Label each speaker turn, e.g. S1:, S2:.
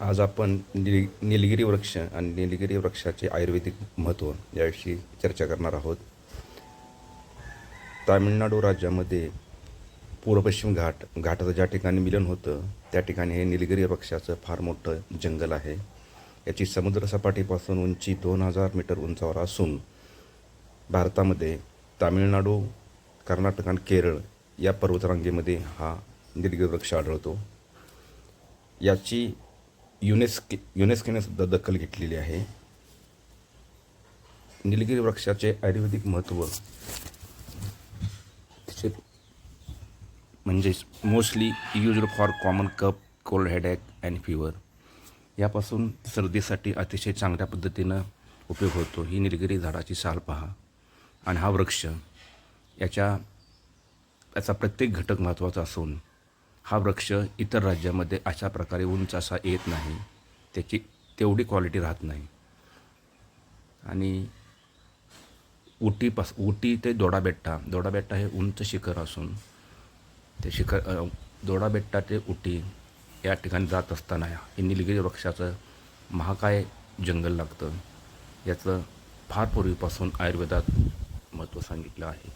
S1: आज आपण निल निलगिरी वृक्ष आणि निलगिरी वृक्षाचे आयुर्वेदिक महत्त्व याविषयी चर्चा करणार आहोत. तामिळनाडू राज्यामध्ये पूर्व पश्चिम घाट घाटाचं ज्या ठिकाणी मिलन होतं त्या ठिकाणी हे निलगिरी वृक्षाचं फार मोठं जंगल आहे. याची समुद्रसपाटीपासून उंची दोन हजार मीटर उंचावर असून भारतामध्ये तामिळनाडू कर्नाटक आणि केरळ या पर्वतरांगेमध्ये हा निलगिरी वृक्ष आढळतो. याची युनेस्के युनेस्केने सुद्धा दखल घेतलेली आहे. निलगिरी वृक्षाचे आयुर्वेदिक महत्त्व. त्याचे म्हणजेच mostly used for common cough cold headache and fever यापासून सर्दीसाठी अतिशय चांगल्या पद्धतीनं उपयोग होतो. ही निलगिरी झाडाची साल पहा. आणि हा वृक्ष याच्या याचा प्रत्येक घटक महत्त्वाचा असून हा वृक्ष इतर राज्यामध्ये अशा प्रकारे उंच असा येत नाही. त्याची तेवढी क्वालिटी राहत नाही. आणि उटीपास उटी ते दोडाबेट्टा दोडाबेट्टा हे उंच शिखर असून ते शिखर दोडाबेट्टा ते उटी या ठिकाणी जात असताना हे निलगिरी वृक्षाचं महाकाय जंगल लागतं. याचं फार पूर्वीपासून आयुर्वेदात महत्त्व सांगितलं आहे.